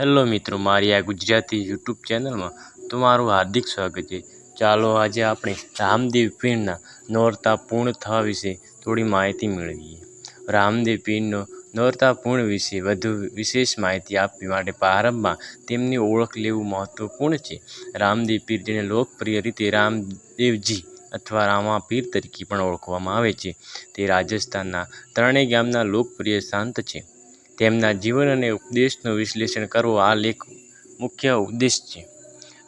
Hello મિત્રો, મારી આ ગુજરાતી યુટ્યુબ ચેનલમાં તમારું હાર્દિક સ્વાગત છે. ચાલો આજે આપણે રામદેવ પીરના નોરતા પૂર્ણ થવા વિશે થોડી માહિતી મેળવીએ. રામદેવ પીરનો નોરતા પૂર્ણ વિશે વધુ વિશેષ માહિતી આપવી માટે પ્રારંભમાં તેમની ઓળખ લેવું મહત્વપૂર્ણ છે. રામદેવ પીર જેને લોકપ્રિય રીતે રામદેવજી અથવા રામા પીર તરીકે પણ ઓળખવામાં આવે છે. તે રાજસ્થાનના ત્રણેય ગામના લોકપ્રિય સંત છે. તેમના જીવન અને ઉપદેશનું વિશ્લેષણ કરવો આ લેખ મુખ્ય ઉદ્દેશ છે.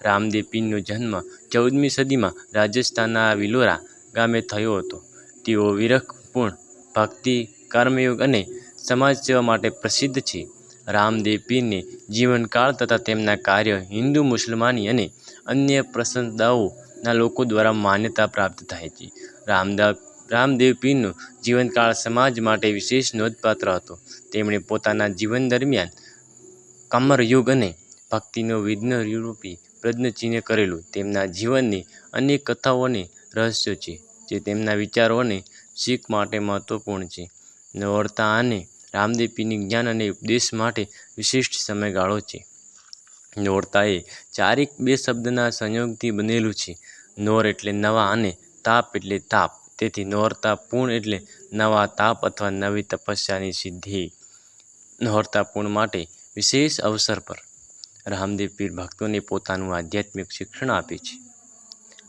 રામદેવ પીરનો જન્મ ચૌદમી સદીમાં રાજસ્થાનના વિલોરા ગામે થયો હતો. તેઓ વિરખપૂર્ણ ભક્તિ, કર્મયોગ અને સમાજ સેવા માટે પ્રસિદ્ધ છે. રામદેવ પીરને જીવનકાળ તથા તેમના કાર્ય હિન્દુ, મુસલમાની અને અન્ય પ્રસંદાઓના લોકો દ્વારા માન્યતા પ્રાપ્ત થાય છે. રામદાવ રામદેવ પીરનો જીવનકાળ સમાજ માટે વિશેષ નોંધપાત્ર હતો. તેમણે પોતાના જીવન દરમિયાન કમરયુગ અને ભક્તિનો વિઘ્નરૂપી પ્રયત્નચિહ્ન કરેલું. તેમના જીવનની અનેક કથાઓ અને રહસ્યો છે, જે તેમના વિચારો અને શીખ માટે મહત્વપૂર્ણ છે. નવરતા અને રામદેવ પીરની જ્ઞાન અને ઉપદેશ માટે વિશિષ્ટ સમયગાળો છે. નોરતા એ ચારેક બે શબ્દના સંયોગથી બનેલું છે. નોર એટલે નવા અને તાપ એટલે તાપ. તેથી નોરતા પૂર્ણ એટલે નવા તાપ અથવા નવી તપસ્યાની સિદ્ધિ. નોરતા પૂર્ણ માટે વિશેષ અવસર પર રામદેવ પીર ભક્તોને પોતાનું આધ્યાત્મિક શિક્ષણ આપે છે.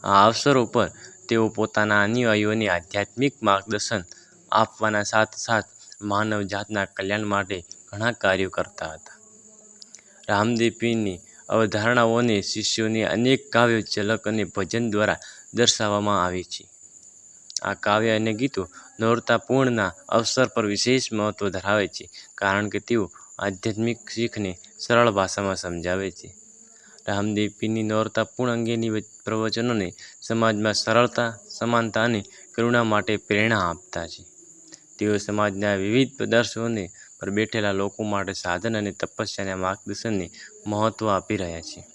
આ અવસરો પર તેઓ પોતાના અનુયાયીઓને આધ્યાત્મિક માર્ગદર્શન આપવાના સાથ સાથ માનવ જાતના કલ્યાણ માટે ઘણા કાર્યો કરતા હતા. રામદેવ પીરની અવધારણાઓને શિષ્યોને અનેક કાવ્ય ઝલક અને ભજન દ્વારા દર્શાવવામાં આવે છે. આ કાવ્ય અને ગીતો નોરતા પૂર્ણના અવસર પર વિશેષ મહત્ત્વ ધરાવે છે, કારણ કે તેઓ આધ્યાત્મિક શીખને સરળ ભાષામાં સમજાવે છે. રામદેવ પીરની નોરતા અંગેની પ્રવચનોને સમાજમાં સરળતા, સમાનતા અને કરુણા માટે પ્રેરણા આપતા છે. તેઓ સમાજના વિવિધ પ્રદર્શનોને પર બેઠેલા લોકો માટે સાધન અને તપસ્યાના માર્ગદર્શનને મહત્ત્વ આપી રહ્યા છે.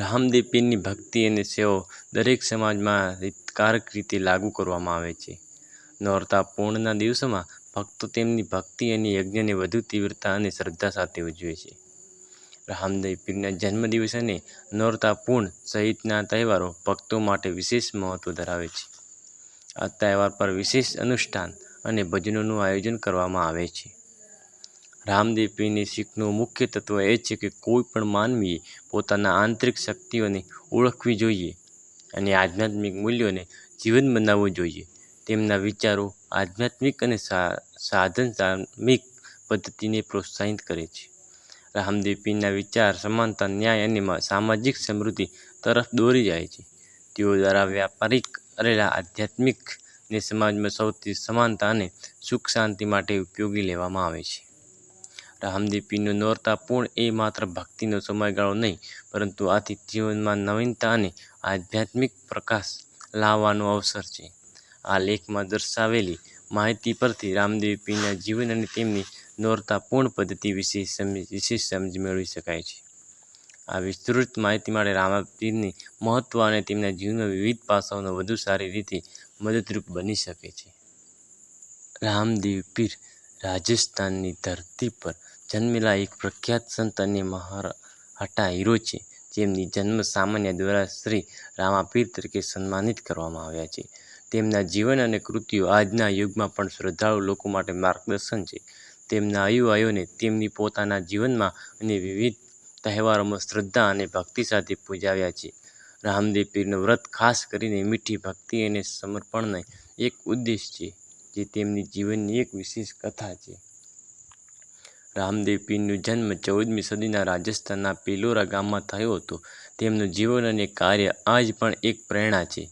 રામદેવ પીરની ભક્તિ અને સેવાઓ દરેક સમાજમાં હિતકારક રીતે લાગુ કરવામાં આવે છે. નોરતા પૂર્ણના દિવસોમાં ભક્તો તેમની ભક્તિ અને યજ્ઞને વધુ તીવ્રતા અને શ્રદ્ધા સાથે ઉજવે છે. રામદેવ પીરના જન્મદિવસ અને નોરતા પૂર્ણ સહિતના તહેવારો ભક્તો માટે વિશેષ મહત્ત્વ ધરાવે છે. આ તહેવાર પર વિશેષ અનુષ્ઠાન અને ભજનોનું આયોજન કરવામાં આવે છે. રામદેવ પીરની શીખનું મુખ્ય તત્વ એ છે કે કોઈ પણ માનવીએ પોતાના આંતરિક શક્તિઓને ઓળખવી જોઈએ અને આધ્યાત્મિક મૂલ્યોને જીવન બનાવવું જોઈએ. તેમના વિચારો આધ્યાત્મિક અને સાધન ધાર્મિક પદ્ધતિને પ્રોત્સાહિત કરે છે. રામદેવ પીના વિચાર સમાનતા, ન્યાય અને સામાજિક સમૃદ્ધિ તરફ દોરી જાય છે. તેઓ દ્વારા વ્યાપારિક કરેલા આધ્યાત્મિક ને સમાજમાં સૌથી સમાનતા અને સુખ શાંતિ માટે ઉપયોગી લેવામાં આવે છે. રામદેવ પીરનો નોરતા પૂર્ણ એ માત્ર ભક્તિનો સમયગાળો નહીં, પરંતુ આથી જીવનમાં નવીનતા અને આધ્યાત્મિક પ્રકાશ લાવવાનો અવસર છે. આ લેખમાં દર્શાવેલી માહિતી પરથી રામદેવ પીરના જીવન અને તેમની નોરતા પૂર્ણ પદ્ધતિ વિશે વિશેષ સમજ મેળવી શકાય છે. આ વિસ્તૃત માહિતી માટે રામપીરની મહત્ત્વ અને તેમના જીવનના વિવિધ પાસાઓનો વધુ સારી રીતે મદદરૂપ બની શકે છે. રામદેવ પીર રાજસ્થાનની ધરતી પર જન્મેલા એક પ્રખ્યાત સંત અને મહારાઠા હીરો છે. જેમની જન્મ સામાન્ય દ્વારા શ્રી રામાપીર તરીકે સન્માનિત કરવામાં આવ્યા છે. તેમના જીવન અને કૃતિઓ આજના યુગમાં પણ શ્રદ્ધાળુ લોકો માટે માર્ગદર્શન છે. તેમના અયુવાયોને તેમની પોતાના જીવનમાં અને વિવિધ તહેવારોમાં શ્રદ્ધા અને ભક્તિ સાથે પૂજાવ્યા છે. રામદેવ પીરનું વ્રત ખાસ કરીને મીઠી ભક્તિ અને સમર્પણનો એક ઉદ્દેશ છે. જે તેમની જીવનની એક વિશેષ કથા છે. રામદેવ પીરનો જન્મ ચૌદમી સદીના રાજસ્થાનના પિલોરા ગામમાં થયો હતો. તેમનું જીવન અને કાર્ય આજ પણ એક પ્રેરણા છે.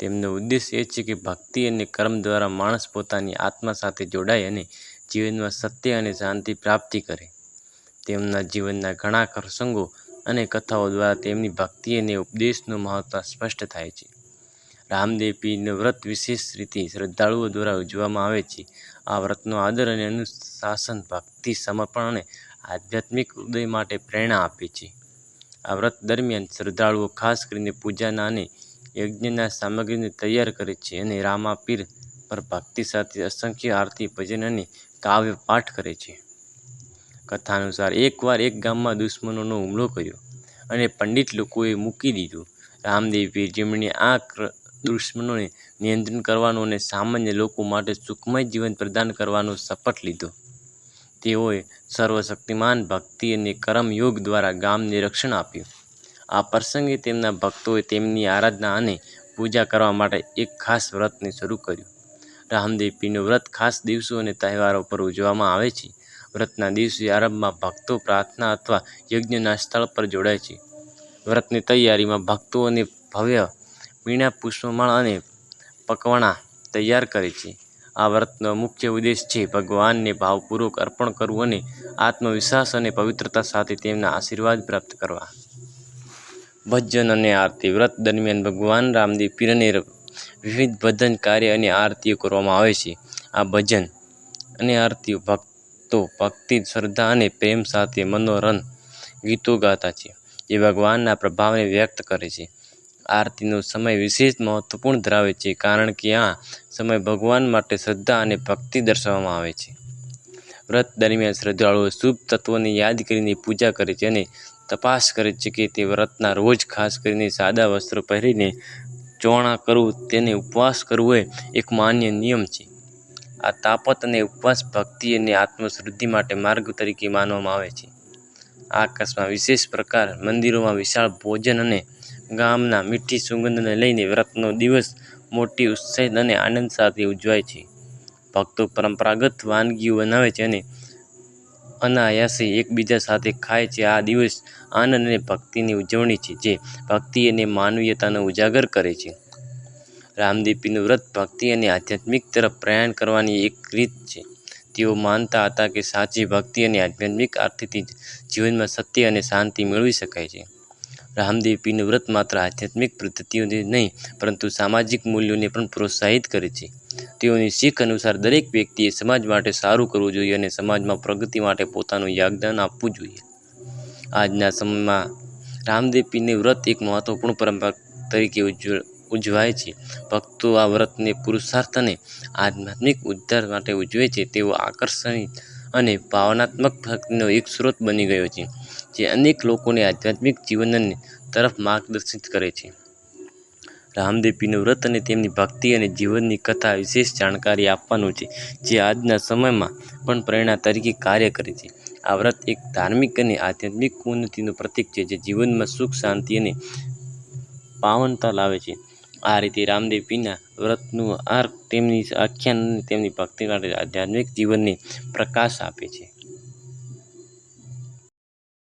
તેમનો ઉદ્દેશ એ છે કે ભક્તિ અને કર્મ દ્વારા માણસ પોતાની આત્મા સાથે જોડાય અને જીવનમાં સત્ય અને શાંતિ પ્રાપ્તિ કરે. તેમના જીવનના ઘણા પ્રસંગો અને કથાઓ દ્વારા તેમની ભક્તિ અને ઉપદેશનું મહત્ત્વ સ્પષ્ટ થાય છે. રામદેવ પીરનું વ્રત વિશેષ રીતે શ્રદ્ધાળુઓ દ્વારા ઉજવવામાં આવે છે. આ વ્રતનો આદર અને અનુશાસન ભક્તિ સમર્પણ અને આધ્યાત્મિક ઉદય માટે પ્રેરણા આપે છે. આ વ્રત દરમિયાન શ્રદ્ધાળુઓ ખાસ કરીને પૂજાના અને યજ્ઞના સામગ્રીને તૈયાર કરે છે અને રામાપીર પર ભક્તિ સાથે અસંખ્ય આરતી, ભજન અને કાવ્ય પાઠ કરે છે. કથા અનુસાર એકવાર એક ગામમાં દુશ્મનોનો હુમલો કર્યો અને પંડિત લોકોએ મૂકી દીધું. રામદેવ પીર જેમણે આ દુશ્મનોને નિયંત્રણ કરવાનો અને સામાન્ય લોકો માટે સુખમય જીવન પ્રદાન કરવાનો શપથ લીધો. તેઓએ સર્વશક્તિમાન ભક્તિ અને કર્મયોગ દ્વારા ગામને રક્ષણ આપ્યું. આ પ્રસંગે તેમના ભક્તોએ તેમની આરાધના અને પૂજા કરવા માટે એક ખાસ વ્રતને શરૂ કર્યું. રામદેવ પીરનું વ્રત ખાસ દિવસો અને તહેવારો પર ઉજવવામાં આવે છે. વ્રતના દિવસે આરંભમાં ભક્તો પ્રાર્થના અથવા યજ્ઞના સ્થળ પર જોડાય છે. વ્રતની તૈયારીમાં ભક્તો અને ભવ્ય મીણા પુષ્પમાળ અને પકવાણા તૈયાર કરે છે. આ વ્રતનો મુખ્ય ઉદ્દેશ છે ભગવાનને ભાવપૂર્વક અર્પણ કરવું અને આત્મવિશ્વાસ અને પવિત્રતા સાથે તેમના આશીર્વાદ પ્રાપ્ત કરવા. ભજન અને આરતી. વ્રત દરમિયાન ભગવાન રામદેવ પીરને વિવિધ ભજન કાર્ય અને આરતીઓ કરવામાં આવે છે. આ ભજન અને આરતીઓ ભક્તો ભક્તિ, શ્રદ્ધા અને પ્રેમ સાથે મનોરન ગીતો ગાતા છે, જે ભગવાનના પ્રભાવને વ્યક્ત કરે છે. આરતીનો સમય વિશેષ મહત્વપૂર્ણ ધરાવે છે, કારણ કે આ સમય ભગવાન માટે શ્રદ્ધા અને ભક્તિ દર્શાવવામાં આવે છે. વ્રત દરમિયાન શ્રદ્ધાળુઓ શુભ તત્વોને યાદ કરીને પૂજા કરે છે અને તપાસ કરે છે કે તે વ્રતના રોજ ખાસ કરીને સાદા વસ્ત્રો પહેરીને ચોણા કરવું, તેને ઉપવાસ કરવો એ એક માન્ય નિયમ છે. આ તાપત અને ઉપવાસ ભક્તિ અને આત્મશુદ્ધિ માટે માર્ગ તરીકે માનવામાં આવે છે. આ કચ્છમાં વિશેષ પ્રકાર મંદિરોમાં વિશાળ ભોજન અને ગામના મીઠી સુગંધને લઈને વ્રતનો દિવસ મોટી ઉત્સાહ અને આનંદ સાથે ઉજવાય છે. ભક્તો પરંપરાગત વાનગીઓ બનાવે છે અને અનાયાસે એકબીજા સાથે ખાય છે. આ દિવસ આનંદ અને ભક્તિની ઉજવણી છે, જે ભક્તિ અને માનવીયતાને ઉજાગર કરે છે. રામદેવપીનું વ્રત ભક્તિ અને આધ્યાત્મિક તરફ પ્રયાણ કરવાની એક રીત છે. તેઓ માનતા હતા કે સાચી ભક્તિ અને આધ્યાત્મિક આરતીથી જીવનમાં સત્ય અને શાંતિ મેળવી શકાય છે. રામદેવ પીરનું વ્રત માત્ર આધ્યાત્મિક પદ્ધતિઓને નહીં, પરંતુ સામાજિક મૂલ્યોને પણ પ્રોત્સાહિત કરે છે. તેઓની શીખ અનુસાર દરેક વ્યક્તિએ સમાજ માટે સારું કરવું જોઈએ અને સમાજમાં પ્રગતિ માટે પોતાનું યોગદાન આપવું જોઈએ. આજના સમયમાં રામદેવ પીરનું વ્રત એક મહત્વપૂર્ણ પરંપરા તરીકે ઉજવાય છે. ભક્તો આ વ્રતને પુરુષાર્થ અને આધ્યાત્મિક ઉદ્ધાર માટે ઉજવે છે. તેઓ આકર્ષણિક અને ભાવનાત્મક ભક્તિનો એક સ્ત્રોત બની ગયો છે. જે અનેક લોકોને આધ્યાત્મિક જીવન તરફ માર્ગદર્શિત કરે છે. રામદેવપીનું વ્રત અને તેમની ભક્તિ અને જીવનની કથા વિશેષ જાણકારી આપવાનું છે, જે આજના સમયમાં પણ પ્રેરણા તરીકે કાર્ય કરે છે. આ વ્રત એક ધાર્મિક અને આધ્યાત્મિક ઉન્નતિનું પ્રતીક છે, જે જીવનમાં સુખ, શાંતિ અને પાવનતા લાવે છે. આ રીતે રામદેવપીના વ્રતનું આ તેમની આખ્યાન અને તેમની ભક્તિ માટે આધ્યાત્મિક જીવનને પ્રકાશ આપે છે.